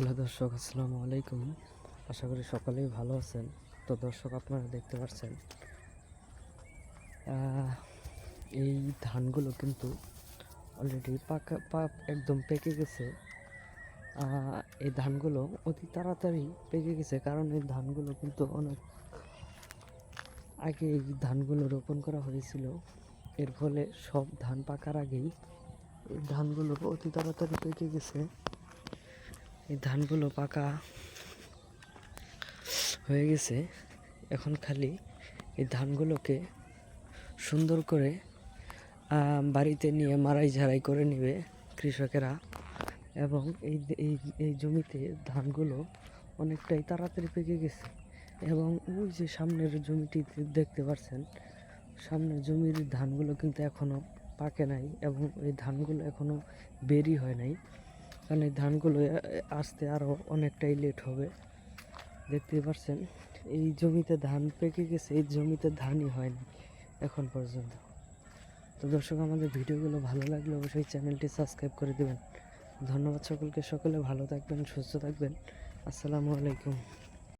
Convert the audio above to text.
Hello দর্শক, আসসালামু আলাইকুম। আশা করি সকলেই ভালো আছেন। তো দর্শক, আপনারা দেখতে পাচ্ছেন এই ধানগুলো কিন্তু অলরেডি পাকা একদম পেকে গেছে। এই ধানগুলো অতি তাড়াতাড়ি পেকে গেছে, কারণ এই ধানগুলো কিন্তু অনেক আগে এই ধানগুলো রোপণ করা হয়েছিল। এর ফলে সব ধান পাকার আগেই এই ধানগুলো অতি তাড়াতাড়ি পেকে গেছে। এই ধানগুলো পাকা হয়ে গেছে। এখন খালি এই ধানগুলোকে সুন্দর করে বাড়িতে নিয়ে মারাই ঝাড়াই করে নেবে কৃষকেরা। এবং এই এই জমিতে ধানগুলো অনেকটাই তাড়াতাড়ি পেকে গেছে। এবং ওই যে সামনের জমিটি দেখতে পাচ্ছেন সামনের জমির ধানগুলো কিন্তু এখনও পাকে নাই এবং এই ধানগুলো এখনও বেরি হয় নাই। কারণ এই ধানগুলো আসতে আরও অনেকটাই লেট হবে। দেখতেই পাচ্ছেন এই জমিতে ধান পেকে গেছে, এই জমিতে ধানই হয়নি এখন পর্যন্ত। তো দর্শক, আমাদের ভিডিওগুলো ভালো লাগলে অবশ্যই চ্যানেলটি সাবস্ক্রাইব করে দেবেন। ধন্যবাদ সকলকে, সকলে ভালো থাকবেন, সুস্থ থাকবেন। আসসালামু আলাইকুম।